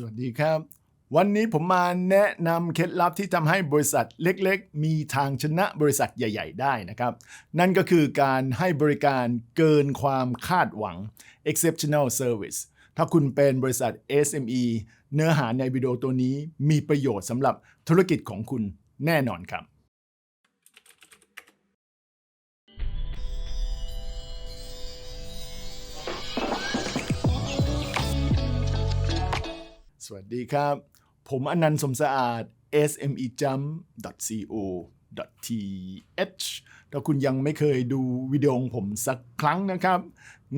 สวัสดีครับ วันนี้ผมมาแนะนำเคล็ดลับที่ทำให้บริษัทเล็กๆ มีทางชนะบริษัทใหญ่ ๆ ได้นะครับ นั่นก็คือการให้บริการเกินความคาดหวัง exceptional service ถ้าคุณเป็นบริษัท SME เนื้อหาในวิดีโอตัวนี้มีประโยชน์สำหรับธุรกิจของคุณแน่นอนครับ สวัสดีครับ ผมอนันต์สมสะอาด smejump.co.th ถ้าคุณยังไม่เคยดูวิดีโอของผมสักครั้งนะครับ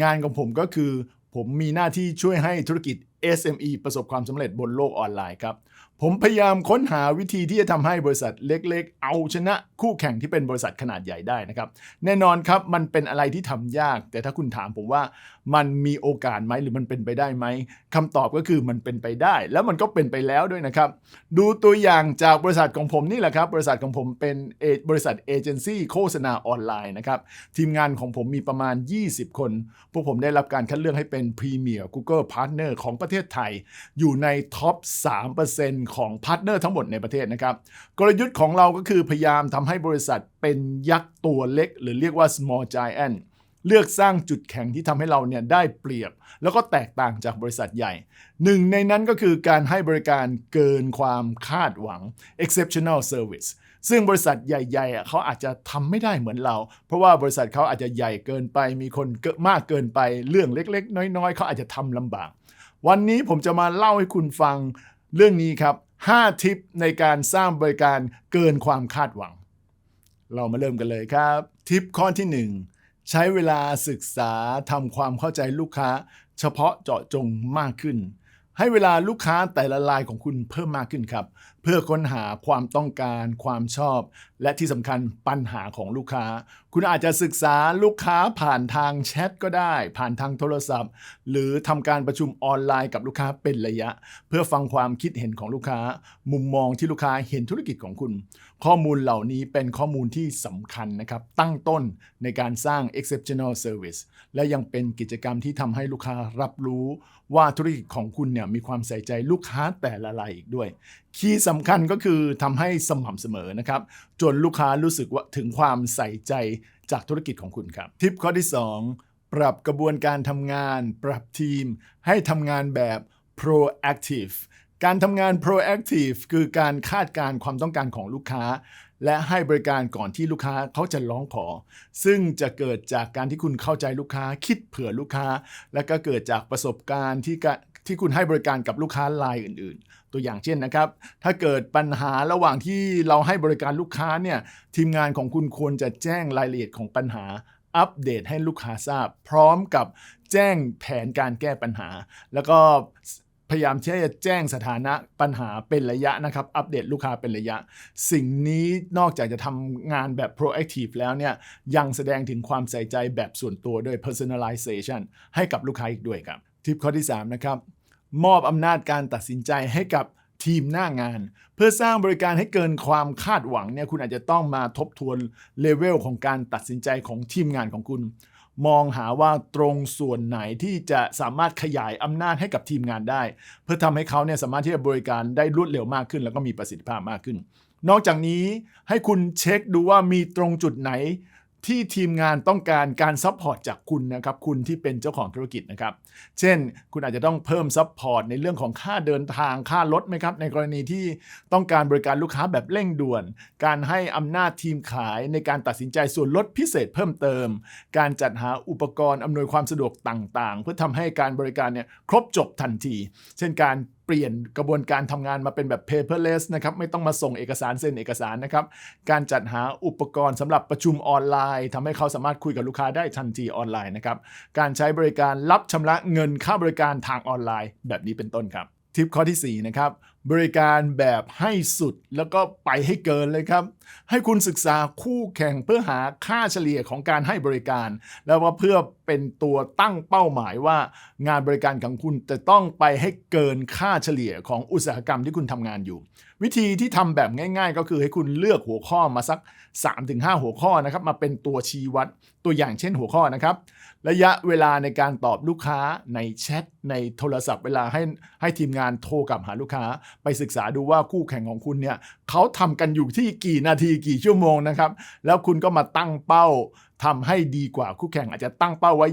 งานของผมก็คือ ผมมีหน้าที่ช่วยให้ธุรกิจ SME ประสบความสำเร็จบนโลกออนไลน์ครับ ผมพยายามค้นหาวิธีที่จะทำให้บริษัทเล็กๆ เอาชนะคู่แข่งที่เป็นบริษัทขนาดใหญ่ได้นะครับ แน่นอนครับมันเป็นอะไรที่ทำยาก แต่ถ้าคุณถามผมว่ามันมีโอกาสไหมหรือมันเป็นไปได้ไหมคำตอบก็คือมันเป็นไปได้ แล้วมันก็เป็นไปแล้วด้วยนะครับ ดูตัวอย่างจากบริษัทของผมนี่แหละครับ บริษัทของผมเป็นบริษัทเอเจนซี่โฆษณาออนไลน์นะครับทีมงานของผมมีประมาณ 20 คน พวกผมได้รับการคัดเลือกให้เป็นพรีเมียร์ Google Partner ของประเทศไทย อยู่ในท็อป 3%ของของพาร์ทเนอร์ทั้งหมดในประเทศนะครับ กลยุทธ์ของเราก็คือพยายามทำให้บริษัทเป็นยักษ์ตัวเล็ก หรือเรียกว่า small giant เลือกสร้างจุดแข็งที่ทำให้เราเนี่ยได้เปรียบ แล้วก็แตกต่างจากบริษัทใหญ่ หนึ่งในนั้นก็คือการให้บริการเกินความคาดหวัง exceptional service ซึ่งบริษัทใหญ่ๆเขาอาจจะทำไม่ได้เหมือนเรา เพราะว่าบริษัทเขาอาจจะใหญ่เกินไป มีคนเกิมากเกินไป เรื่องเล็กๆ น้อยๆ เขาอาจจะทำลำบาก วันนี้ผมจะมาเล่าให้คุณฟัง เรื่องนี้ครับ 5 ทิปในการสร้างบริการเกินความคาดหวัง เรามาเริ่มกันเลยครับ ทิปข้อที่ 1 ใช้เวลาศึกษาทำความเข้าใจลูกค้า เฉพาะเจาะจงมากขึ้น ให้เวลาลูกค้าแต่ละรายของคุณเพิ่มมากขึ้นครับเพื่อค้นหาความต้องการความชอบ และที่สำคัญปัญหาของลูกค้า คุณอาจจะศึกษาลูกค้าผ่านทางแชทก็ได้ ผ่านทางโทรศัพท์ หรือทำการประชุมออนไลน์กับลูกค้าเป็นระยะ เพื่อฟังความคิดเห็นของลูกค้า มุมมองที่ลูกค้าเห็นธุรกิจของคุณ ข้อมูลเหล่านี้เป็นข้อมูลที่สำคัญนะครับตั้งต้นในการสร้าง exceptional service และยังเป็นกิจกรรมที่ทำให้ลูกค้ารับรู้ ว่าธุรกิจของคุณเนี่ยมีความใส่ใจลูกค้าแต่ละรายอีกด้วยคีย์สำคัญก็คือทำให้สม่ำเสมอนะครับ จนลูกค้ารู้สึกว่าถึงความใส่ใจจากธุรกิจของคุณครับ ทิปข้อที่ 2 ปรับกระบวนการทำงาน ปรับทีม ให้ทำงานแบบ proactive การทำงาน proactive คือการคาดการณ์ความต้องการของลูกค้า และให้บริการก่อนที่ลูกค้าเขาจะร้องขอ ซึ่งจะเกิดจากการที่คุณเข้าใจลูกค้า คิดเผื่อลูกค้า และก็เกิดจากประสบการณ์ที่ก ที่คุณให้บริการกับลูกค้ารายอื่น ๆ ตัวอย่างเช่นนะครับ ถ้าเกิดปัญหาระหว่างที่เราให้บริการลูกค้าเนี่ยทีมงานของคุณควรจะแจ้งรายละเอียดของปัญหาอัปเดตให้ลูกค้าทราบ พร้อมกับแจ้งแผนการแก้ปัญหา แล้วก็พยายามที่จะแจ้งสถานะปัญหาเป็นระยะนะครับ อัปเดตลูกค้าเป็นระยะ สิ่งนี้นอกจากจะทำงานแบบ proactive แล้วเนี่ย ยังแสดงถึงความใส่ใจแบบส่วนตัวด้วย personalization ให้กับลูกค้าอีกด้วยครับ ทิปข้อที่ 3 นะครับ มอบอำนาจการตัดสินใจให้กับทีมหน้างาน เพื่อสร้างบริการให้เกินความคาดหวังเนี่ยคุณอาจจะต้องมาทบทวนเลเวลของการตัดสินใจของทีมงานของคุณ มองหาว่าตรงส่วนไหนที่จะสามารถขยายอำนาจให้กับทีมงานได้ เพื่อทำให้เขาเนี่ยสามารถที่จะบริการได้รวดเร็วมากขึ้น แล้วก็มีประสิทธิภาพมากขึ้น นอกจากนี้ให้คุณเช็คดูว่ามีตรงจุดไหน ที่ทีมงานต้องการการซัพพอร์ตจากคุณนะครับ คุณที่เป็นเจ้าของธุรกิจนะครับ เช่น คุณอาจจะต้องเพิ่มซัพพอร์ตในเรื่องของค่าเดินทางค่ารถไหมครับ ในกรณีที่ต้องการบริการลูกค้าแบบเร่งด่วน การให้อำนาจทีมขายในการตัดสินใจส่วนลดพิเศษเพิ่มเติม การจัดหาอุปกรณ์อำนวยความสะดวกต่าง ๆ เพื่อทำให้การบริการเนี่ยครบจบทันที เช่นการ ปลี่ยนกระบวนการทำงานมาเป็นแบบ paperless นะครับไม่ต้องมาส่งเอกสารเซ็นเอกสารนะครับการจัดหาอุปกรณ์สำหรับประชุมออนไลน์ทำให้เขาสามารถคุยกับลูกค้าได้ทันทีออนไลน์นะครับการใช้บริการรับชำระเงินค่าบริการทางออนไลน์ แบบนี้เป็นต้นครับ ทิปข้อที่4นะครับบริการแบบให้สุดแล้วก็ไปให้เกินเลยครับ ให้คุณศึกษาคู่แข่งเพื่อหาค่าเฉลี่ยของการให้บริการ แล้วก็เพื่อ เป็นตัวตั้งเป้าหมายว่างานบริการของคุณจะต้องไปให้เกินค่าเฉลี่ยของอุตสาหกรรมที่คุณทำงานอยู่ วิธีที่ทำแบบง่าย ๆ ก็คือให้คุณเลือกหัวข้อมาสัก 3-5 หัวข้อนะครับมาเป็นตัวชี้วัดตัวอย่างเช่นหัวข้อนะครับ ระยะเวลาในการตอบลูกค้าในแชทในโทรศัพท์เวลาให้ให้ทีมงานโทรกลับหาลูกค้า ไปศึกษาดูว่าคู่แข่งของคุณเนี่ย เขาทำกันอยู่ที่กี่นาทีกี่ชั่วโมงนะครับ แล้วคุณก็มาตั้งเป้าทำให้ดีกว่าคู่แข่ง อาจจะตั้งเป้าไว้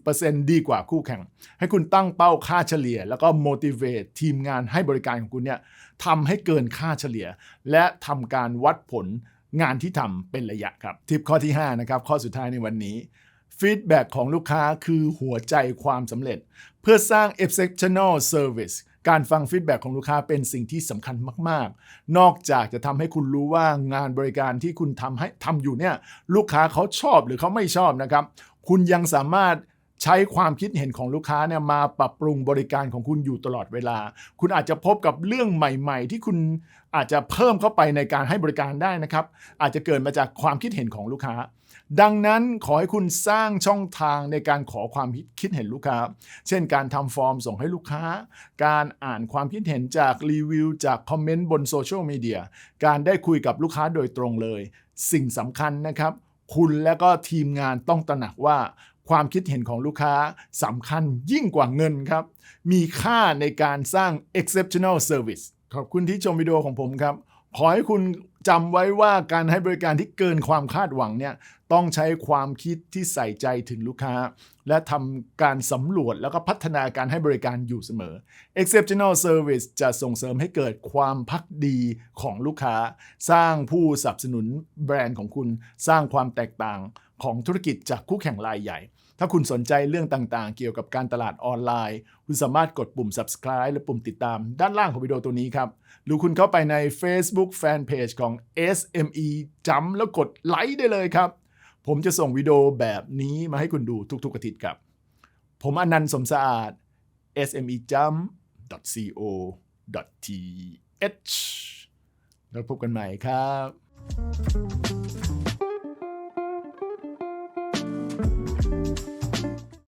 20%ดีกว่าคู่แข่ง ให้คุณตั้งเป้าค่าเฉลี่ย แล้วก็ motivate ทีมงานให้บริการของคุณเนี่ยทำให้เกินค่าเฉลี่ย และทำการวัดผลงานที่ทำเป็นระยะครับ ทิปข้อที่ 5 นะครับ ข้อสุดท้ายในวันนี้ฟีดแบ็ของลูกค้าคือหัวใจความสำเร็จ เพื่อสร้าง exceptional service การฟังฟีดแบ็ของลูกค้าเป็นสิ่งที่สำคัญมาก ๆ นอกจากจะทำให้คุณรู้ว่างานบริการที่คุณทำให้ทำอยู่เนี่ยลูกค้าเขาชอบหรือเขาไม่ชอบนะครับ คุณยังสามารถ ใช้ความคิดเห็นของลูกค้าเนี่ยมาปรับปรุงบริการของคุณอยู่ตลอดเวลา คุณอาจจะพบกับเรื่องใหม่ ๆ ที่คุณอาจจะเพิ่มเข้าไปในการให้บริการได้นะครับ อาจจะเกิดมาจากความคิดเห็นของลูกค้า ดังนั้นขอให้คุณสร้างช่องทางในการขอความคิดเห็นลูกค้า เช่นการทำฟอร์มส่งให้ลูกค้า การอ่านความคิดเห็นจากรีวิวจากคอมเมนต์บนโซเชียลมีเดีย การได้คุยกับลูกค้าโดยตรงเลย สิ่งสำคัญนะครับ คุณและก็ทีมงานต้องตระหนักว่า ความคิดเห็นของลูกค้าสำคัญยิ่งกว่าเงินครับ มีค่าในการสร้าง exceptional service ขอบคุณที่ชมวิดีโอของผมครับ ขอให้คุณจำไว้ว่าการให้บริการที่เกินความคาดหวังเนี่ยต้องใช้ความคิดที่ใส่ใจถึงลูกค้า และทำการสำรวจแล้วก็พัฒนาการให้บริการอยู่เสมอ exceptional service จะส่งเสริมให้เกิดความพักดีของลูกค้า สร้างผู้สนับสนุนแบรนด์ของคุณ สร้างความแตกต่าง ของธุรกิจจากคู่แข่งรายใหญ่ ถ้าคุณสนใจเรื่องต่างๆ เกี่ยวกับการตลาดออนไลน์ คุณสามารถกดปุ่ม subscribe หรือปุ่มติดตามด้านล่างของวิดีโอตัวนี้ครับ หรือคุณเข้าไปใน Facebook Fanpage ของ SME จำแล้วกดไลค์ได้เลยครับ ผมจะส่งวิดีโอแบบนี้มาให้คุณดูทุกๆอาทิตย์ครับ ผมอนันต์สมสะอาด smejump.co.th แล้วพบกันใหม่ครับ